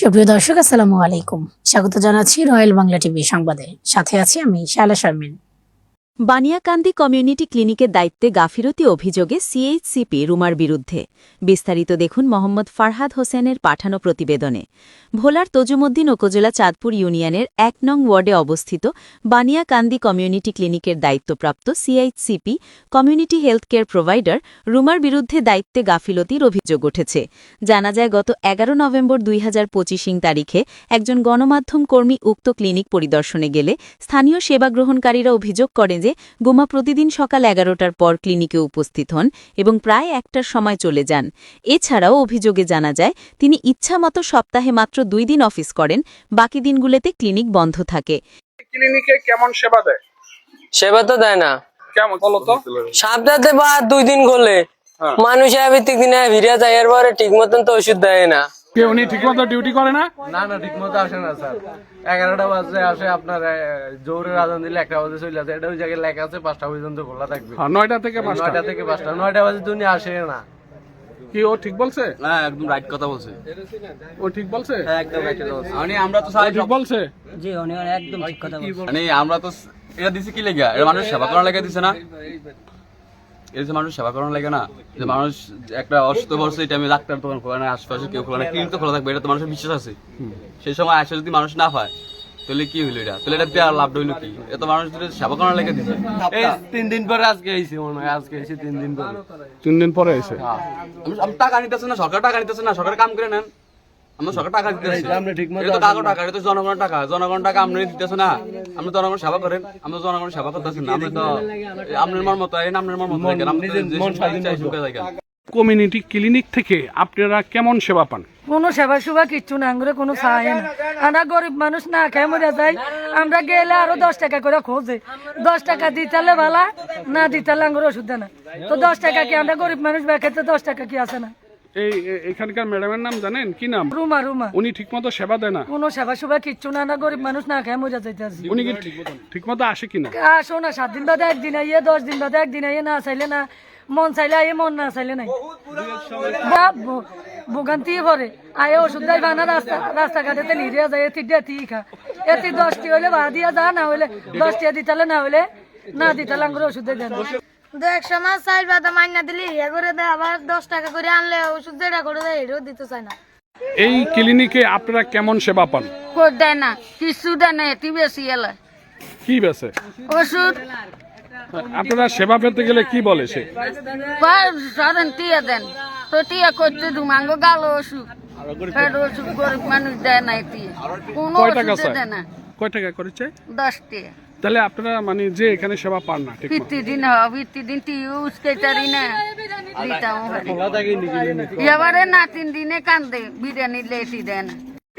সুপ্রিয় দর্শক, আসসালামু আলাইকুম। স্বাগত জানাচ্ছি রয়্যাল বাংলা টিভি সংবাদে। সাথে আছি আমি শালা শারমিন। বানিয়াকান্দি কমিউনিটি ক্লিনিকের দায়িত্বে গাফিরতি অভিযোগে সিএইচসিপি রুমার বিরুদ্ধে। বিস্তারিত দেখুন মোহাম্মদ ফারহাদ হোসেনের পাঠানো প্রতিবেদনে। ভোলার তজুমুদ্দিন উপজেলা চাঁদপুর ইউনিয়নের এক নং ওয়ার্ডে অবস্থিত বানিয়াকান্দি কমিউনিটি ক্লিনিকের দায়িত্বপ্রাপ্ত CHCP community health care provider রুমার বিরুদ্ধে দায়িত্বে গাফিলতির অভিযোগ উঠেছে। জানা যায়, গত এগারো নভেম্বর দুই হাজার পঁচিশিং তারিখে একজন গণমাধ্যম কর্মী উক্ত ক্লিনিক পরিদর্শনে গেলে স্থানীয় সেবা গ্রহণকারীরা অভিযোগ করেন যে গুমা প্রতিদিন সকাল এগারোটার পর ক্লিনিকে উপস্থিত হন এবং প্রায় একটার সময় চলে যান। এছাড়াও অভিযোগে জানা যায় তিনি ইচ্ছামতো সপ্তাহে মাত্র দুই দিন অফিস করেন বাকি দিনগুলোতে ক্লিনিক বন্ধ থাকে। ক্লিনিকে কেমন সেবা দেয়? সেবা তো দেয় না। কেমন? সপ্তাহে বা দুই দিন করলে হ্যাঁ। মানুষ দিনে ভিড়ে যায় এরপরে ঠিক মতন তো ওষুধ দেয় না। কে উনি ঠিক মতো ডিউটি করে না? না না ঠিক মতো আসে না স্যার। এগারোটা বাজে আসে আপনার জোরের আজান দিলে একটা বাজে চলে আসে। এটা ওই জায়গায় লেখা আছে পাঁচটা পর্যন্ত খোলা থাকবে। হ্যাঁ, নয়টা থেকে নয়টা থেকে পাঁচটা। নয়টা বাজে তো উনি আসে না। কি ও ঠিক বলছে? হ্যাঁ একদম রাইট কথা বলছে। ও ঠিক বলছে? একদম রাইট কথা বলছে। মানে আমরা তো ও সবাই ঠিক বলছে? মানে আমরা তো এটা দিছি কি লেগে? এটা মানুষ সেবা করার লেগে দিছে না? এটা যে মানুষ সেবা করার লেগে না যে মানুষ একটা অসুস্থ বর্ষে এটা আমি ডাক্তার দোকান খোলা না আশপাশে কেউ খোলা না ক্লিনিক তো খোলা থাকবে এটা তো মানুষের বিশ্বাস আছে। সেই সময় আসে যদি মানুষ না পায় তাহলে কি হইল এটা? তাহলে এটা দেওয়ার লাভ হইল কি? এত মানুষ যদি সেবা করার লেগে দিছে এই তিন দিন পরে আজকে আইসি মনে হয় আজকে আইসি তিন দিন পরে। তিন দিন পরে এসে আমি- আমি টাকা নিতেছে না সরকার টাকা নিতেছে না সরকার কাম করে নেন। আমরা সরকার টাকা দিতেছি এটা তো টাকা এটা তো জনগণের টাকা। জনগণের টাকা আপনি দিতেছে না। আপনি জনগণ সেবা করেন আমরা জনগণের সেবা করতেছেন না। আপনি তো আপনার মন মতো আইন আপনার মন মতো দেখেন আপনি মন কমিউনিটি ক্লিনিক থেকে আপনারা কেমন সেবা পান? কোনো সেবা সুবা কিচ্ছু না আমরা কোনো চাই না আমরা গরিব মানুষ না খেয়ে মরে যাই। আমরা গেলে আরও দশ টাকা করে খোঁজে। দশ টাকা দিতালে ভালা না দিতালে আঙ্গুর ওষুধ দেয় না। তো দশ টাকা কি আমরা গরিব মানুষ বেখাতে দশ টাকা কি আছে না? এই এখানকার ম্যাডামের নাম জানেন? কি নাম? রুমা রুমা। উনি ঠিক মতো সেবা দেয় না। কোনো সেবা সুবা কিচ্ছু না আমরা গরিব মানুষ না খেয়ে মরে যাইতে আছি উনি কি ঠিক মতো আসে কিনা? আসো না সাত দিন বাদে একদিন আইয়ে দশ দিন বাদে একদিন আইয়ে না চাইলে না। মন চাইলে আইয়ে মন না চাইলে নাই। ভোগান্তি পরে আয়ে ওষুধ দেয় বানা রাস্তা রাস্তাঘাটেতে নিরিয়া যায় এটি দেতি খা। এটি দশটি হইলে বা দিয়া যা না হইলে দশটি দিতালে না হইলে না দিতালে আঙ্গুর ওষুধ দিয়ে দেন। দু একশো মাস চাইল বাদা মাইনা দিলি ইয়ে করে দেয় আবার দশ টাকা করে আনলে ওষুধ যেটা করে দেয় এটাও দিতে চায় না। এই ক্লিনিকে আপনারা কেমন সেবা পান? কোট দেয় না কিছু দেয় না এটি বেশি এলে। কি বেছে? ওষুধ। আপনারা সেবা পেতে গেলে কি বলে সে? সরেন টিয়া দেন। তো টিয়া করতে দুমাঙ্গ গালো ওষুধ। ফের ওষুধ গরিব মানুষ দেয় না এটি। কোনো ওষুধ দেয় না। কয় টাকা করেছে দশ টিয়া। তাহলে আপনারা মানে যে এখানে সেবা পান না ঠিক মতো ভিত্তি দিন হ ভিত্তি দিন টি ইউজ কেটারি না দিতাম খোলা থাকে নি ক্লিনিক এবারে না তিন দিনে কান্দে বিরিয়ানি লেটি দেয়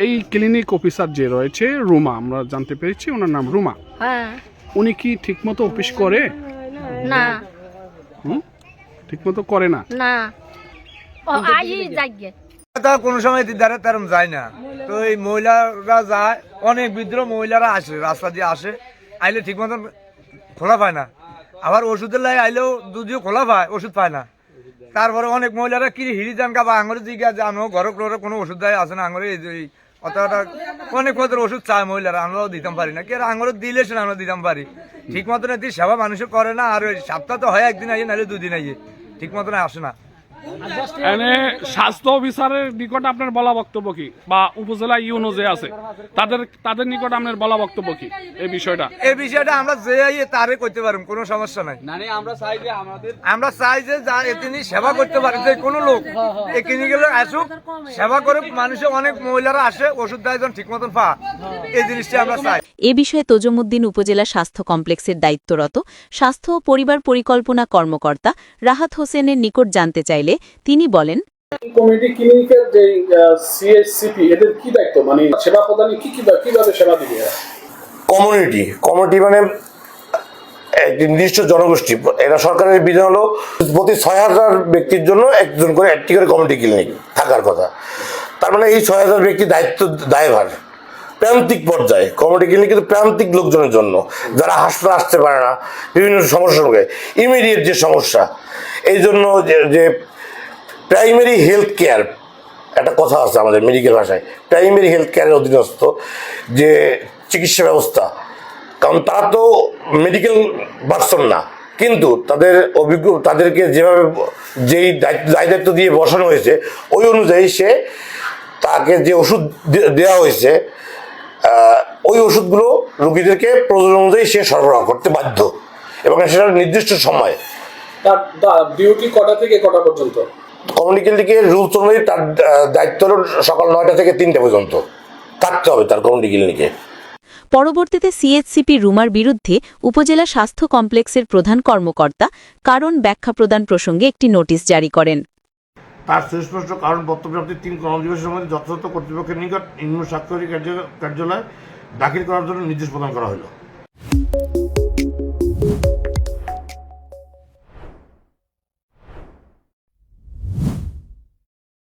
এই ক্লিনিক অফিসার যে রয়েছে রুমা আমরা জানতে পেরেছি ওনার নাম রুমা। হ্যাঁ। উনি কি ঠিকমতো অফিস করে? না। হুম? ঠিকমতো করে না? না। ও আই যাইগে। তা কোনো সময় দিদারে তেরম যায় না। তো এই মহিলারা যায় অনেক বিদ্রোহ মহিলারা আসে রাস্তা দিয়ে আসে। আইলে ঠিক মতন খোলা পায় না। আবার ওষুধের লাই আইলেও যদিও খোলা পায়, ওষুধ পায় না। তারপরে অনেক মহিলারা কি হিরি যান বা আঙুরে দিকে আমিও ঘরে ঘরে কোনো ওষুধ দেয় আসে না আঙুরে অতটা অনেক পদের ওষুধ চায় মহিলারা, আমরাও দিতাম পারি না। কি আর আঙুরে দিলে সে আমরা দিতাম পারি। ঠিক মতন এটি সেবা মানুষে করে না, আর ওই সপ্তাহ তো হয় একদিন আইয়ে, নাহলে দুদিন আইয়ে। ঠিক মতন আসে না। স্বাস্থ্য অফিসারের নিকট আপনার বলা বক্তব্য কি? বা উপজেলা ইউনো যে আছে তাদের তাদের নিকট আপনার বলা বক্তব্য কি এই বিষয়টা? এই বিষয়টা আমরা যে আইয়ে তারে করতে পারব কোনো সমস্যা নাই। মানে আমরা চাই যে আমাদের আমরা চাই যে যা তিনি সেবা করতে পারে যে কোনো লোক এই ক্লিনিকে আসুক সেবা করে মানুষের অনেক মহিলারা আসে ওষুধ দেয় যখন ঠিক মতন পা। এই জিনিসটা আমরা চাই। এ বিষয়ে তজুমুদ্দিন উপজেলা স্বাস্থ্য কমপ্লেক্সের দায়িত্বরত স্বাস্থ্য ও পরিবার পরিকল্পনা কর্মকর্তা রাহাত হোসেনের নিকট জানতে চাইলে তিনি বলেন কমিউনিটি ক্লিনিকের যে সিএসসিপি এদের কি দায়িত্ব? মানে সেবা প্রদানে কি কি কীভাবে সেবা দিবে? কমিউনিটি কমিউনিটি মানে একটি নির্দিষ্ট জনগোষ্ঠী। এটা সরকারের বিধান হলো প্রতি ছয় হাজার ব্যক্তির জন্য একজন করে একটি করে কমিউনিটি ক্লিনিক থাকার কথা। তার মানে এই ছয় হাজার ব্যক্তি দায়িত্ব দায়ভার। প্রান্তিক পর্যায়ে কমিউনিটি ক্লিনিক কিন্তু প্রান্তিক লোকজনের জন্য। যারা হাসপাতাল আসতে পারে না বিভিন্ন সমস্যার ইমিডিয়েট যে সমস্যা এই জন্য যে প্রাইমারি হেলথ কেয়ার একটা কথা আছে আমাদের মেডিকেল ভাষায়। প্রাইমারি হেলথ কেয়ারের অধীনস্থ যে চিকিৎসা ব্যবস্থা। কারণ তারা তো মেডিকেল পার্সন না। কিন্তু তাদের অভিজ্ঞ, তাদেরকে যেভাবে যেই দায়িত্ব দায় বসানো হয়েছে, ওই অনুযায়ী সে তাকে যে ওষুধ দেওয়া হয়েছে ওই ওষুধগুলো রুগীদেরকে প্রয়োজন অনুযায়ী সে সরবরাহ করতে বাধ্য। এবং সেটা নির্দিষ্ট সময়। ডিউটি কটা থেকে কটা পর্যন্ত? কমিউনিকেল দিকে রুলস অনুযায়ী তার দায়িত্ব হলো সকাল নয়টা থেকে তিনটা পর্যন্ত। থাকতে হবে তার কমিউনিটি ক্লিনিকে পরবর্তীতে সিএইচসিপি রুমার বিরুদ্ধে উপজেলা স্বাস্থ্য কমপ্লেক্সের প্রধান কর্মকর্তা কারণ ব্যাখ্যা প্রদান প্রসঙ্গে একটি নোটিশ জারি করেন। তার সুস্পষ্ট কারণ পত্রপ্রাপ্তির তিন কর্মদিবসের মধ্যে যথাযথ কর্তৃপক্ষের নিকট নিম্ন স্বাক্ষরী কার্যালয় দাখিল করার জন্য নির্দেশ প্রদান করা হলো।